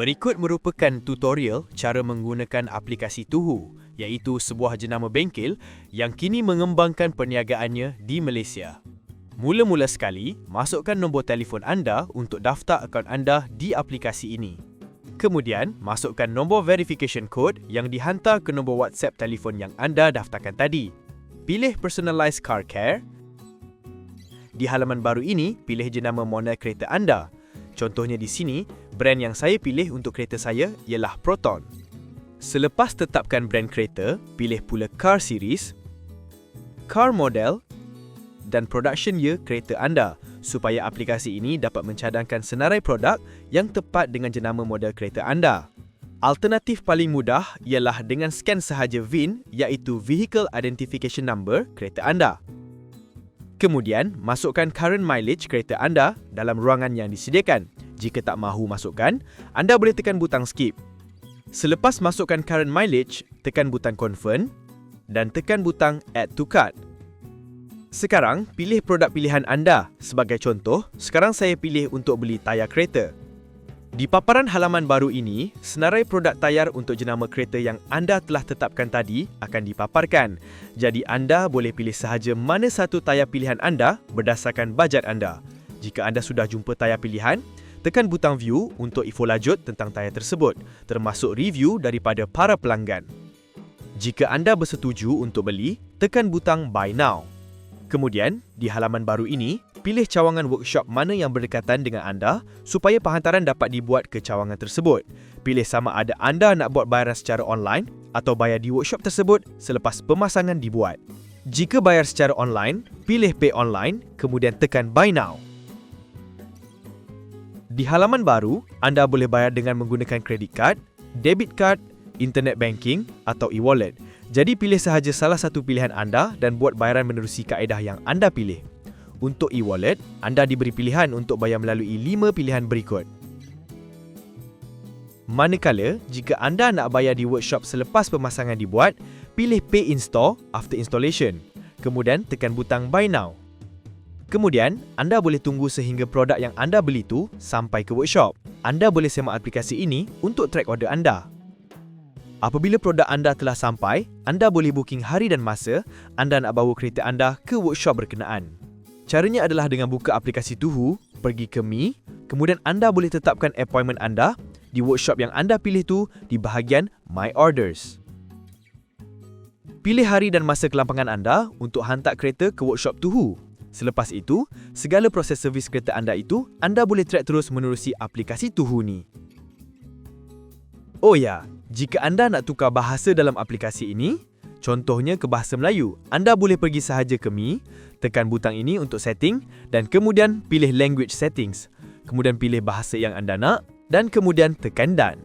Berikut merupakan tutorial cara menggunakan aplikasi Tuhu, iaitu sebuah jenama bengkel yang kini mengembangkan perniagaannya di Malaysia. Mula-mula sekali, masukkan nombor telefon anda untuk daftar akaun anda di aplikasi ini. Kemudian, masukkan nombor verification code yang dihantar ke nombor WhatsApp telefon yang anda daftarkan tadi. Pilih Personalized Car Care. Di halaman baru ini, pilih jenama model kereta anda. Contohnya di sini, brand yang saya pilih untuk kereta saya ialah Proton. Selepas tetapkan brand kereta, pilih pula car series, car model dan production year kereta anda supaya aplikasi ini dapat mencadangkan senarai produk yang tepat dengan jenama model kereta anda. Alternatif paling mudah ialah dengan scan sahaja VIN iaitu Vehicle Identification Number kereta anda. Kemudian, masukkan current mileage kereta anda dalam ruangan yang disediakan. Jika tak mahu masukkan, anda boleh tekan butang skip. Selepas masukkan current mileage, tekan butang confirm dan tekan butang add to cart. Sekarang, pilih produk pilihan anda. Sebagai contoh, sekarang saya pilih untuk beli tayar kereta. Di paparan halaman baru ini, senarai produk tayar untuk jenama kereta yang anda telah tetapkan tadi akan dipaparkan. Jadi anda boleh pilih sahaja mana satu tayar pilihan anda berdasarkan bajet anda. Jika anda sudah jumpa tayar pilihan, tekan butang view untuk info lanjut tentang tayar tersebut, termasuk review daripada para pelanggan. Jika anda bersetuju untuk beli, tekan butang buy now. Kemudian, di halaman baru ini, pilih cawangan workshop mana yang berdekatan dengan anda supaya penghantaran dapat dibuat ke cawangan tersebut. Pilih sama ada anda nak buat bayaran secara online atau bayar di workshop tersebut selepas pemasangan dibuat. Jika bayar secara online, pilih pay online kemudian tekan buy now. Di halaman baru, anda boleh bayar dengan menggunakan kredit card, debit card, internet banking atau e-wallet. Jadi pilih sahaja salah satu pilihan anda dan buat bayaran menerusi kaedah yang anda pilih. Untuk e-wallet, anda diberi pilihan untuk bayar melalui lima pilihan berikut. Manakala, jika anda nak bayar di workshop selepas pemasangan dibuat, pilih Pay in Store after installation. Kemudian tekan butang Buy Now. Kemudian, anda boleh tunggu sehingga produk yang anda beli itu sampai ke workshop. Anda boleh semak aplikasi ini untuk track order anda. Apabila produk anda telah sampai, anda boleh booking hari dan masa anda nak bawa kereta anda ke workshop berkenaan. Caranya adalah dengan buka aplikasi Tuhu, pergi ke Mi, kemudian anda boleh tetapkan appointment anda di workshop yang anda pilih tu di bahagian My Orders. Pilih hari dan masa kelampangan anda untuk hantar kereta ke workshop Tuhu. Selepas itu, segala proses servis kereta anda itu anda boleh track terus menerusi aplikasi Tuhu ni. Oh ya, jika anda nak tukar bahasa dalam aplikasi ini, contohnya ke bahasa Melayu, anda boleh pergi sahaja ke Mi, tekan butang ini untuk setting dan kemudian pilih language settings. Kemudian pilih bahasa yang anda nak dan kemudian tekan done.